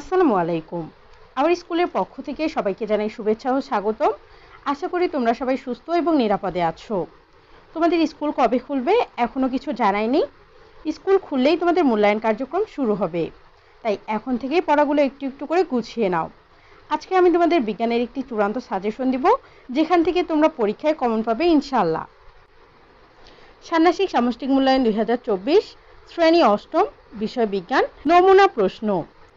আসসালামু আলাইকুম। আমার স্কুলের পক্ষ থেকে সবাইকে জানাই শুভেচ্ছা ও স্বাগতম। আশা করি তোমরা সবাই সুস্থ এবং নিরাপদে আছো। তোমাদের স্কুল কবে খুলবে এখনও কিছু জানায়নি স্কুল খুললেই তোমাদের মূল্যায়ন কার্যক্রম শুরু হবে। তাই এখন থেকেই পড়াগুলো একটু একটু করে গুছিয়ে নাও। আজকে আমি তোমাদের বিজ্ঞানের একটি চূড়ান্ত সাজেশন দিব, যেখান থেকে তোমরা পরীক্ষায় কমন পাবে ইনশাল্লাহ ষান্মাসিক সামষ্টিক মূল্যায়ন দুই হাজার চব্বিশ, শ্রেণি অষ্টম, বিষয় বিজ্ঞান, নমুনা প্রশ্ন।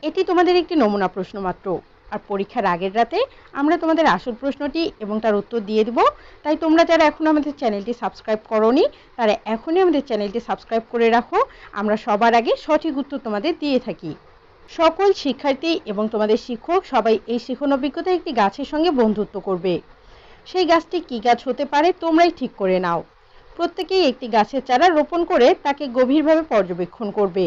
এটি তোমাদের একটি নমুনা প্রশ্ন মাত্র। আর পরীক্ষার আগের রাতে আমরা তোমাদের আসল প্রশ্নটি এবং তার উত্তর দিয়ে দিব। তাই তোমরা যারা এখন আমাদের চ্যানেলটি সাবস্ক্রাইব করনি, তারা এখনই আমাদের চ্যানেলটি সাবস্ক্রাইব করে রাখো। আমরা সবার আগে সঠিক উত্তর তোমাদের দিয়ে থাকি। সকল শিক্ষার্থী এবং তোমাদের শিক্ষক সবাই এই শিখন অভিজ্ঞতা একটি গাছের সঙ্গে বন্ধুত্ব করবে। সেই গাছটি কী গাছ হতে পারে তোমরাই ঠিক করে নাও। প্রত্যেকেই একটি গাছের চারা রোপণ করে তাকে গভীরভাবে পর্যবেক্ষণ করবে।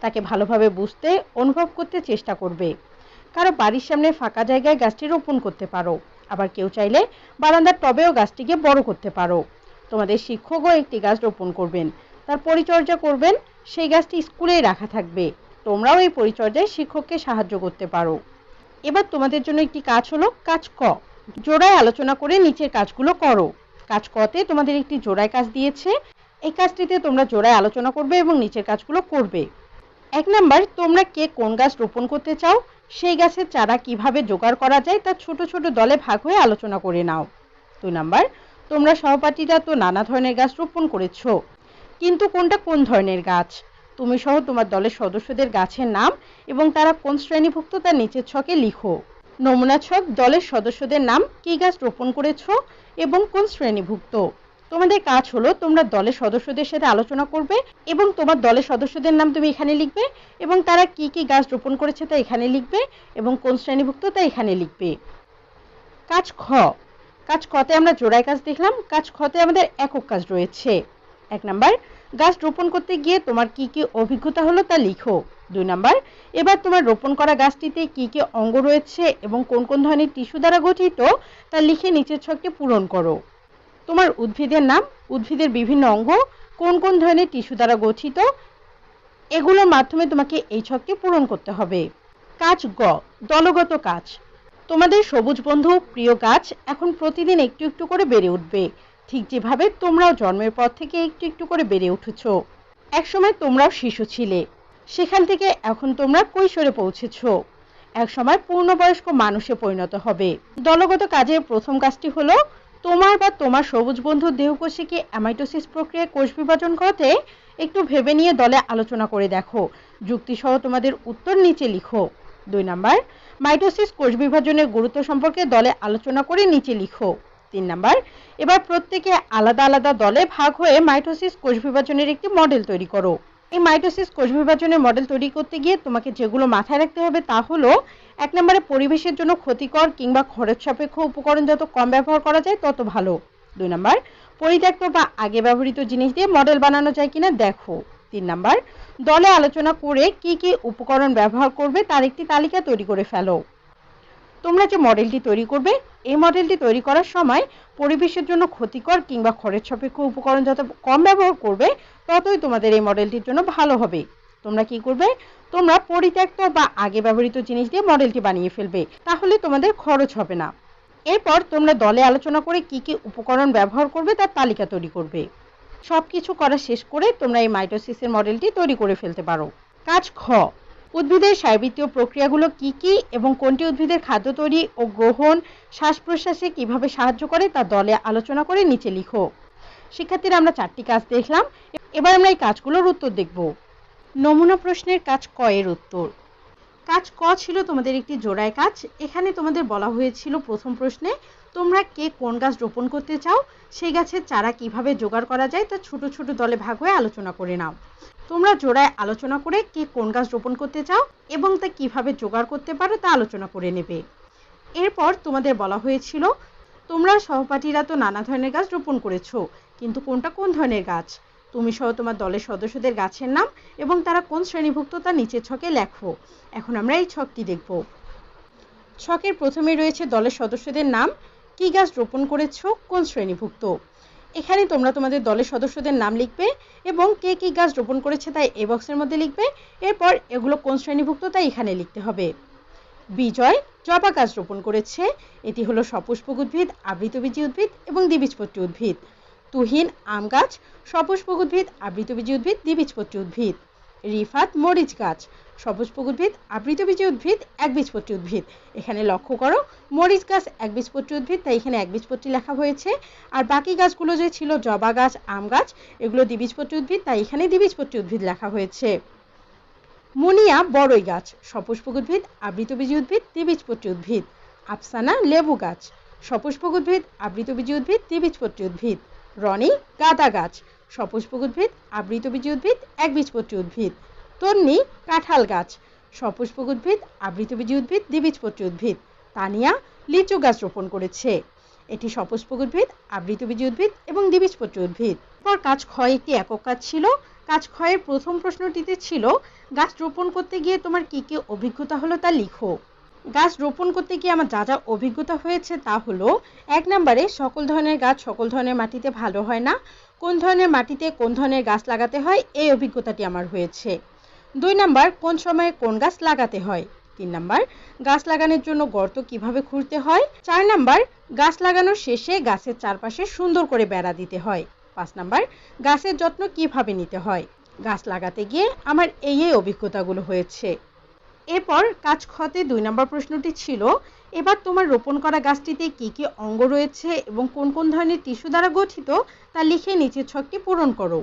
তাকে ভালোভাবে বুঝতে, অনুভব করতে চেষ্টা করবে। কারও বাড়ির সামনে ফাঁকা জায়গায় গাছটি রোপণ করতে পারো। আবার কেউ চাইলে বারান্দার টবেও গাছটিকে বড় করতে পারো। তোমাদের শিক্ষকও একটি গাছ রোপণ করবেন। তার পরিচর্যা করবেন, সেই গাছটি স্কুলেই রাখা থাকবে। তোমরাও এই পরিচর্যায় শিক্ষককে সাহায্য করতে পারো। এবার তোমাদের জন্য একটি কাজ হলো কাজ ক। জোড়ায় আলোচনা করে নিচের কাজগুলো করো। কাজ কতে তোমাদের একটি জোড়ায় কাজ দিয়েছে। এই কাজটিতে তোমরা জোড়ায় আলোচনা করবে এবং নিচের কাজগুলো করবে। এক নাম্বার, তোমরা কে কোন গাছ রোপণ করতে চাও, সেই গাছের চারা কীভাবে জোগাড় করা যায় তা ছোট ছোট দলে ভাগ হয়ে আলোচনা করে নাও। দুই নাম্বার, তোমরা সহপাঠীরা তো নানা ধরনের গাছ রোপণ করেছ, কিন্তু কোনটা কোন ধরনের গাছ? তুমি সহ তোমার দলের সদস্যদের গাছের নাম এবং তারা কোন শ্রেণীভুক্ত তার নিচের ছকে লিখো। নমুনা ছক, দলের সদস্যদের নাম, কী গাছ রোপণ করেছ এবং কোন শ্রেণীভুক্ত। তোমাদের কাজ হলো তোমরা দলের সদস্যদের সাথে আলোচনা করবে এবং তোমার দলের সদস্যদের নাম তুমি এখানে লিখবে এবং তারা কি কি গাছ রোপণ করেছে তা এখানে লিখবে এবং কোন শ্রেণীভুক্ত তা এখানে লিখবে। কাজ খ। কাজ খতে আমরা জোড়ায় কাজ দেখলাম। কাজ খতে আমাদের একক কাজ রয়েছে। এক নাম্বার, গাছ রোপণ করতে গিয়ে তোমার কি কি অভিজ্ঞতা হলো তা লিখো। দুই নাম্বার, এবার তোমার রোপণ করা গাছটিতে কি কি অঙ্গ রয়েছে এবং কোন কোন ধরনের টিস্যু দ্বারা গঠিত তা লিখে নিচের ছকটি পূরণ করো। তোমার উদ্ভিদের নাম, উদ্ভিদের বিভিন্ন অঙ্গ, কোন কোন ধরনের টিস্যু দ্বারা গঠিত, এগুলোর মাধ্যমে তোমাকে এই ছকটি পূরণ করতে হবে। কাজ গ, দলগত কাজ। তোমাদের সবুজ বন্ধু, প্রিয় গাছ, এখন প্রতিদিন একটু একটু করে বেড়ে উঠবে। ঠিক যেভাবে তোমরাও জন্মের পর থেকে একটু একটু করে বেড়ে উঠেছ। একসময় তোমরাও শিশু ছিলে। সেখান থেকে এখন তোমরা কৈশোরে পৌঁছেছ। একসময় পূর্ণবয়স্ক মানুষে পরিণত হবে। দলগত কাজের প্রথম কাজটি হলো তোমার বা তোমার সবুজ বন্ধুর দেহকোষে অ্যামাইটোসিস প্রক্রিয়ায় কোষ বিভাজন ঘটে? একটু ভেবে নিয়ে দলে আলোচনা করে দেখো। যুক্তিসহ তোমাদের উত্তর নিচে লিখো। দুই নাম্বার, মাইটোসিস কোষ বিভাজনের গুরুত্ব সম্পর্কে দলে আলোচনা করে নিচে লিখো। তিন নাম্বার, এবার প্রত্যেকে আলাদা আলাদা দলে ভাগ হয়ে মাইটোসিস কোষ বিভাজনের একটি মডেল তৈরি করো। এই মাইটোসিস কোষ বিভাজনের মডেল তৈরি করতে গিয়ে তোমাকে যেগুলো মাথায় রাখতে হবে তা হলো, এক নম্বরে পরিবেশের জন্য ক্ষতিকর কিংবা খরচ সাপেক্ষ উপকরণ যত কম ব্যবহার করা যায় তত ভালো। দুই নম্বর, পরিত্যক্ত বা আগে ব্যবহৃত জিনিস দিয়ে মডেল বানানো যায় কিনা দেখো। তিন নাম্বার, দলে আলোচনা করে কি কি উপকরণ ব্যবহার করবে তার একটি তালিকা তৈরি করে ফেলো। তোমরা যে মডেলটি তৈরি করবে, এই মডেলটি তৈরি করার সময় পরিবেশের জন্য ক্ষতিকর কিংবা খরচ সাপেক্ষ উপকরণ যত কম ব্যবহার করবে, ততই তোমাদের এই মডেলটির জন্য ভালো হবে। তোমরা কি করবে? তোমরা পরিত্যক্ত বা আগে ব্যবহৃত জিনিস দিয়ে মডেলটি বানিয়ে ফেলবে, তাহলে তোমাদের খরচ হবে না। এরপর তোমরা দলে আলোচনা করে কি কি উপকরণ ব্যবহার করবে তার তালিকা তৈরি করবে। সব কিছু করা শেষ করে তোমরা এই মাইটোসিসের মডেলটি তৈরি করে ফেলতে পারো। কাজ খ। উদ্ভিদের সারবৃত্তীয় প্রক্রিয়াগুলো কি কি এবং কোনটি উদ্ভিদের খাদ্য তৈরি ও গ্রহণ, শ্বাস প্রশ্বাসে কীভাবে সাহায্য করে তা দলে আলোচনা করে নিচে লিখো। শিক্ষার্থীরা, আমরা চারটি কাজ দেখলাম। এবার আমরা এই কাজগুলোর উত্তর দেখব। নমুনা প্রশ্নের কাজ ক এর উত্তর। কাজ ক ছিল তোমাদের একটি জোড়ায় কাজ। এখানে তোমাদের বলা হয়েছিল প্রথম প্রশ্নে, তোমরা কে কোন গাছ রোপণ করতে চাও? সেই গাছের চারা কীভাবে জোগাড় করা যায়? তা ছোট ছোট দলে ভাগ হয়ে আলোচনা করে নাও। তোমরা জোড়ায় আলোচনা করে কে কোন গাছ রোপণ করতে চাও এবং তা কীভাবে জোগাড় করতে পারো তা আলোচনা করে নেবে। এরপর তোমাদের বলা হয়েছিল, তোমরা সহপাঠীরা তো নানা ধরনের গাছ রোপণ করেছ, কিন্তু কোনটা কোন ধরনের গাছ? তুমি সহ তোমার দলের সদস্যদের গাছের নাম এবং তারা কোন শ্রেণীভুক্ত তা নিচের ছকে লেখো। এখন আমরা এই ছকটি দেখব। ছকের প্রথমে রয়েছে দলের সদস্যদের নাম, কি গাছ রোপণ করেছ, কোন শ্রেণীভুক্ত? এখানে তোমরা তোমাদের দলের সদস্যদের নাম লিখবে এবং কে কী গাছ রোপণ করেছে তাই এ বক্সের মধ্যে লিখবে। এরপর এগুলো কোন শ্রেণীভুক্ত তাই এখানে লিখতে হবে। বিজয় জবা গাছ রোপণ করেছে। এটি হলো সপুষ্পক উদ্ভিদ আবৃতবীজী উদ্ভিদ এবং দ্বিবীজপত্রী উদ্ভিদ। তুহিন, আম গাছ সপুষ্পক উদ্ভিদ আবৃতবীজী উদ্ভিদ, দ্বিবীজপত্রী উদ্ভিদ। রিফাত মরিচ গাছ। সপুষ্পক উদ্ভিদ আবৃতবীজী উদ্ভিদ, একবীজপত্রী উদ্ভিদ। এখানে লক্ষ্য করো, মরিচ গাছ, একবীজপত্রী উদ্ভিদ, তাই এখানে একবীজপত্রী লেখা হয়েছে। আর বাকি গাছগুলো যে ছিল, জবা গাছ, আম গাছ, এগুলো দ্বিবীজপত্রী উদ্ভিদ, তাই এখানে দ্বিবীজপত্রী উদ্ভিদ লেখা হয়েছে। মুনিয়া বড়ই গাছ সপুষ্পক উদ্ভিদ আবৃতবীজী উদ্ভিদ, দ্বিবীজপত্রী উদ্ভিদ। আফসানা লেবু গাছ সপুষ্পক উদ্ভিদ আবৃতবীজী উদ্ভিদ, দ্বিবীজপত্রী উদ্ভিদ। রনি গাঁদা গাছ সপুষ্পক উদ্ভিদ আবৃতবীজী উদ্ভিদ একবীজপত্রী উদ্ভিদ তন্নি, কাঁঠাল গাছ। সপুষ্পক উদ্ভিদ আবৃতবীজী উদ্ভিদ দ্বিবীজপত্রী উদ্ভিদ তানিয়া, লিচু গাছ রোপণ করেছে। এটি সপুষ্পক উদ্ভিদ আবৃতবীজী উদ্ভিদ এবং দ্বিবীজপত্রী উদ্ভিদ পর কাজ ক্ষয় একটি একক কাজ ছিল। কাজ ক্ষয়ের প্রথম প্রশ্নটিতে ছিল, গাছ রোপণ করতে গিয়ে তোমার কি কি অভিজ্ঞতা হলো তা লিখো। গাছ রোপণ করতে গিয়ে আমার যা যা অভিজ্ঞতা হয়েছে তা হলো, এক নম্বরে সকল ধরনের গাছ সকল ধরনের মাটিতে ভালো হয় না। কোন ধরনের মাটিতে কোন ধরনের গাছ লাগাতে হয়, এই অভিজ্ঞতাটি আমার হয়েছে। দুই নাম্বার, কোন সময়ে কোন গাছ লাগাতে হয়? তিন নাম্বার, গাছ লাগানোর জন্য গর্ত কীভাবে খুঁড়তে হয়? চার নাম্বার, গাছ লাগানোর শেষে গাছের চারপাশে সুন্দর করে বেড়া দিতে হয়। পাঁচ নাম্বার, গাছের যত্ন কীভাবে নিতে হয়? গাছ লাগাতে গিয়ে আমার এই এই অভিজ্ঞতাগুলো হয়েছে। এরপর কাজ খতে দুই নম্বর প্রশ্নটি ছিল এবার তোমার রোপণ করা গাছটিতে কি কি অঙ্গ রয়েছে এবং কোন কোন ধরনের টিস্যু দ্বারা গঠিত, তা লিখে নিচের ছকটি পূরণ করো।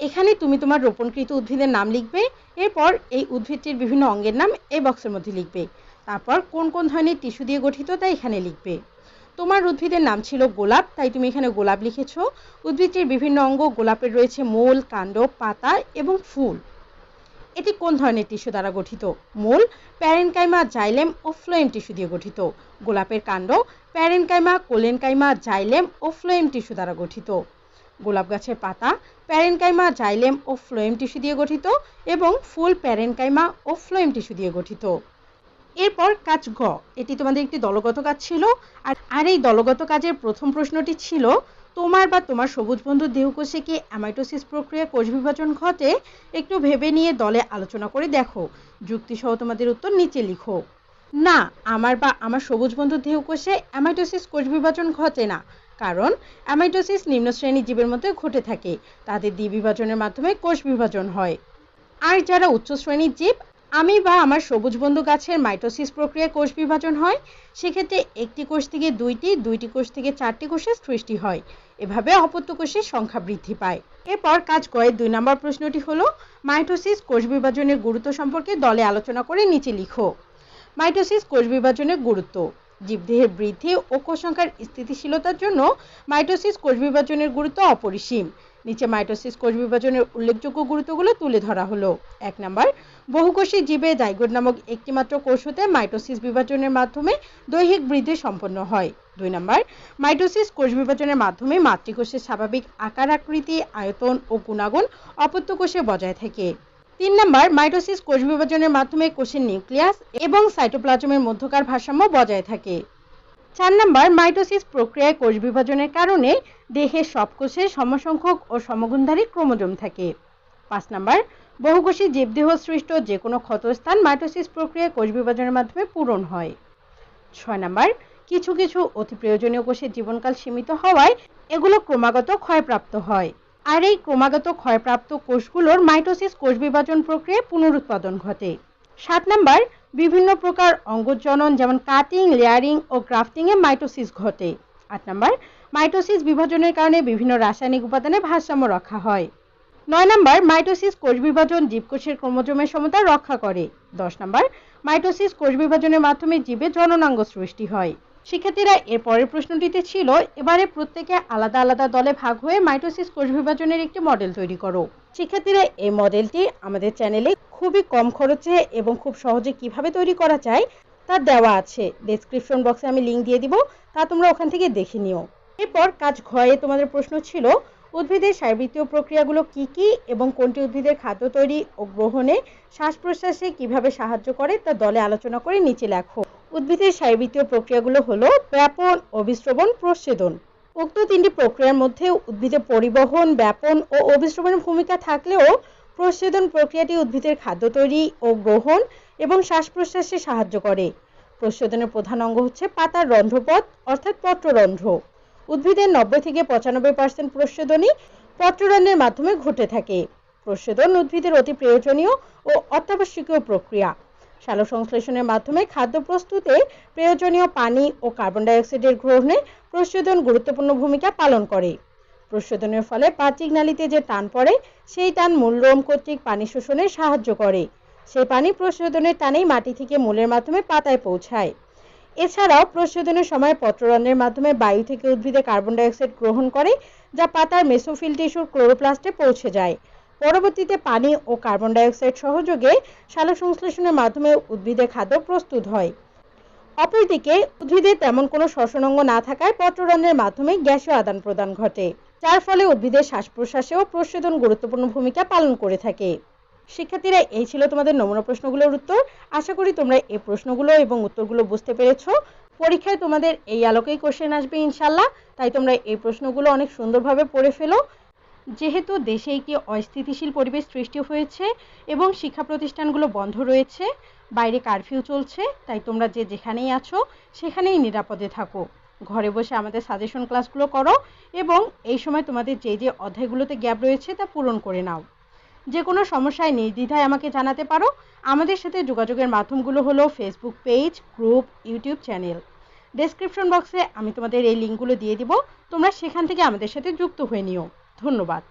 এখানে তুমি তোমার রোপণকৃত উদ্ভিদের নাম লিখবে, এরপর এই উদ্ভিদটির বিভিন্ন অঙ্গের নাম এই বক্সের মধ্যে লিখবে। তারপর কোন কোন ধরনের টিস্যু দিয়ে গঠিত, তা এখানে লিখবে। তোমার উদ্ভিদের নাম ছিল গোলাপ, তাই তুমি এখানে গোলাপ লিখেছো। উদ্ভিদটির বিভিন্ন অঙ্গ গোলাপের রয়েছে মূল, কাণ্ড, পাতা এবং ফুল। এটি কোন ধরনের টিস্যু দ্বারা গঠিত? মূল প্যারেনকাইমা জাইলেম ও ফ্লোয়েম টিস্যু দিয়ে গঠিত। গোলাপের কাণ্ড প্যারেনকাইমা কোলেনকাইমা জাইলেম ও ফ্লোয়েম টিস্যু দ্বারা গঠিত। গোলাপ গাছের পাতা প্যারেনকাইমা জাইলেম ও ফ্লোয়েম টিস্যু দিয়ে গঠিত এবং ফুল প্যারেনকাইমা ও ফ্লোয়েম টিস্যু দিয়ে গঠিত। এরপর কাজ গ এটি তোমাদের একটি দলগত কাজ ছিল। আর আর এই দলগত কাজের প্রথম প্রশ্নটি ছিল তোমার বা তোমার সবুজ বন্ধুর দেহকোষে কি অ্যামাইটোসিস প্রক্রিয়া কোষ বিভাজন ঘটে? একটু ভেবে নিয়ে দলে আলোচনা করে দেখো। যুক্তিসহ তোমাদের উত্তর নিচে লিখো। না, আমার বা আমার সবুজ বন্ধুর দেহকোষে অ্যামাইটোসিস কোষ বিভাজন ঘটে না। কারণ অ্যামাইটোসিস নিম্ন শ্রেণি জীবের মধ্যে ঘটে থাকে। তাদের দ্বিবিভাজনের মাধ্যমে কোষ বিভাজন হয়। আর যারা উচ্চ শ্রেণির জীব আমি বা আমার সবুজ বন্ধু গাছের মাইটোসিস প্রক্রিয়ায় কোষ বিভাজন হয়, সেক্ষেত্রে একটি কোষ থেকে দুইটি দুইটি কোষ থেকে চারটি কোষের সৃষ্টি হয়। এভাবে অপত্য কোষের সংখ্যা বৃদ্ধি পায়। এরপর কাজ কয়ের দুই নম্বর প্রশ্নটি হলো, মাইটোসিস কোষ বিভাজনের গুরুত্ব সম্পর্কে দলে আলোচনা করে নিচে লিখো। মাইটোসিস কোষ বিভাজনের গুরুত্ব। জীবদেহের বৃদ্ধি ও কোষ সংখ্যার স্থিতিশীলতার জন্য মাইটোসিস কোষ বিভাজনের গুরুত্ব অপরিসীম। নিচে মাইটোসিস কোষ বিভাজনের উল্লেখযোগ্য গুরুত্বগুলো তুলে ধরা হলো। এক নাম্বার, বহুকোষী জীবে জাইগোট নামক একটিমাত্র কোষ হতে মাইটোসিস বিভাজনের মাধ্যমে দৈহিক বৃদ্ধি সম্পন্ন হয়। দুই নাম্বার, মাইটোসিস কোষ বিভাজনের মাধ্যমে মাতৃকোষের স্বাভাবিক আকার আকৃতি, আয়তন ও গুণাগুণ অপত্য কোষে বজায় থাকে। তিন নাম্বার, মাইটোসিস কোষ বিভাজনের মাধ্যমে কোষের নিউক্লিয়াস এবং সাইটোপ্লাজমের মধ্যকার ভারসাম্য বজায় থাকে। চার নাম্বার, মাইটোসিস প্রক্রিয়ায় কোষ বিভাজনের কারণে দেহের সব কোষে সমসংখ্যক ও সমগুণধারী ক্রোমোজোম থাকে। পাঁচ নাম্বার, বহুকোষী জীবদেহ সৃষ্ট যে কোনো ক্ষতস্থান মাইটোসিস প্রক্রিয়ায় কোষ বিভাজনের মাধ্যমে পূরণ হয়। ছয় নাম্বার, কিছু কিছু অতি প্রয়োজনীয় কোষের জীবনকাল সীমিত হওয়ায় এগুলো ক্রমাগত ক্ষয়প্রাপ্ত হয়। আর এই ক্রমাগত ক্ষয়প্রাপ্ত কোষগুলোর মাইটোসিস কোষ বিভাজন প্রক্রিয়ায় পুনরুৎপাদন ঘটে। সাত নাম্বার, বিভিন্ন প্রকার অঙ্গজনন যেমন কাটিং লেয়ারিং ও গ্রাফটিং এ মাইটোসিস ঘটে। আট নাম্বার মাইটোসিস বিভাজনের কারণে বিভিন্ন রাসায়নিক উপাদানে ভারসাম্য রক্ষা হয়। নয় নাম্বার মাইটোসিস কোষ বিভাজন জীবকোষের ক্রোমোজোমের সমতা রক্ষা করে। দশ নাম্বার মাইটোসিস কোষ বিভাজনের মাধ্যমে জীবে জননাঙ্গ সৃষ্টি হয়। শিক্ষার্থীরা এর পরের প্রশ্নটিতে ছিল, এবারে প্রত্যেকে আলাদা আলাদা দলে ভাগ হয়ে মাইটোসিস কোষ বিভাজনের একটি মডেল তৈরি করো। শিক্ষার্থীরা, এই মডেলটি আমাদের চ্যানেলে খুবই কম খরচে এবং খুব সহজে কীভাবে তৈরি করা যায় তা দেওয়া আছে। ডেসক্রিপশন বক্সে আমি লিঙ্ক দিয়ে দিব, তা তোমরা ওখান থেকে দেখে নিও। এরপর কাজ ঘয়ে তোমাদের প্রশ্ন ছিল, উদ্ভিদের শারীরবৃত্তীয় প্রক্রিয়াগুলো কি কি এবং কোনটি উদ্ভিদের খাদ্য তৈরি ও গ্রহণে শ্বাস প্রশ্বাসে কীভাবে সাহায্য করে তা দলে আলোচনা করে নিচে লেখো। উদ্ভিদের শারীরবৃত্তীয় প্রক্রিয়াগুলো হলো ব্যাপন অভিস্রবণ প্রচ্ছেদন। উক্ত তিনটি প্রক্রিয়ার মধ্যে উদ্ভিদের পরিবহন, ব্যাপন ও অভিশ্রবণের ভূমিকা থাকলেও প্রচ্ছেদন প্রক্রিয়াটি উদ্ভিদের খাদ্য তৈরি ও গ্রহণ এবং শ্বাস প্রশ্বাসে সাহায্য করে। প্রচ্ছেদনের প্রধান অঙ্গ হচ্ছে পাতার রন্ধ্রপথ, অর্থাৎ পত্ররন্ধ্র। উদ্ভিদের নব্বই থেকে পঁচানব্বই পার্সেন্ট প্রচ্ছেদনই পত্ররন্ধ্রের মাধ্যমে ঘটে থাকে। প্রচ্ছেদন উদ্ভিদের অতি প্রয়োজনীয় ও অত্যাবশ্যকীয় প্রক্রিয়া। সালোকসংশ্লেষণের মাধ্যমে খাদ্য প্রস্তুতে প্রয়োজনীয় পানি ও কার্বন ডাইঅক্সাইডের গ্রহণে প্রচ্ছেদন গুরুত্বপূর্ণ ভূমিকা পালন করে। প্রচ্ছেদনের ফলে পাচিক নালীতে যে টান পড়ে, সেই টান মূলরোম কর্তৃক পানি শোষণে সাহায্য করে। সেই পানি প্রচ্ছেদনের টানেই মাটি থেকে মূলের মাধ্যমে পাতায় পৌঁছায়। এছাড়াও প্রচ্ছেদনের সময় পত্ররন্ধ্রের মাধ্যমে বায়ু থেকে উদ্ভিদে কার্বন ডাইঅক্সাইড গ্রহণ করে, যা পাতার মেসোফিল টিস্যুর ক্লোরোপ্লাস্টে পৌঁছে যায়। পরবর্তীতে পানি ও কার্বন ডাইঅক্সাইড সহযোগে সালোকসংশ্লেষণের মাধ্যমে উদ্ভিদের খাদ্য প্রস্তুত হয়। অপরদিকে, উদ্ভিদে তেমন কোনো শ্বসন অঙ্গ না থাকায় পত্ররন্ধ্রের মাধ্যমে গ্যাসীয় আদান প্রদান ঘটে, যার ফলে উদ্ভিদের শ্বাস প্রশ্বাসেও প্রচ্ছেদন গুরুত্বপূর্ণ ভূমিকা পালন করে থাকে। শিক্ষার্থীরা, এই ছিল তোমাদের নমুনা প্রশ্নগুলোর উত্তর। আশা করি তোমরা এই প্রশ্নগুলো এবং উত্তরগুলো বুঝতে পেরেছ। পরীক্ষায় তোমাদের এই আলোকেই কোশ্চেন আসবে ইনশাল্লাহ তাই তোমরা এই প্রশ্নগুলো অনেক সুন্দরভাবে পড়ে ফেলো। যেহেতু দেশে একটি অস্থিতিশীল পরিবেশ সৃষ্টি হয়েছে এবং শিক্ষা প্রতিষ্ঠানগুলো বন্ধ রয়েছে, বাইরে কারফিউ চলছে, তাই তোমরা যে যেখানেই আছো সেখানেই নিরাপদে থাকো। ঘরে বসে আমাদের সাজেশন ক্লাসগুলো করো এবং এই সময় তোমাদের যে যে অধ্যায়গুলোতে গ্যাপ রয়েছে তা পূরণ করে নাও। যে কোনো সমস্যায় নির্দ্বিধায় আমাকে জানাতে পারো। আমাদের সাথে যোগাযোগের মাধ্যমগুলো হলো Facebook page group YouTube channel description বক্সে আমি তোমাদের এই লিঙ্কগুলো দিয়ে দিব। তোমরা সেখান থেকে আমাদের সাথে যুক্ত হয়ে নিও। ধন্যবাদ।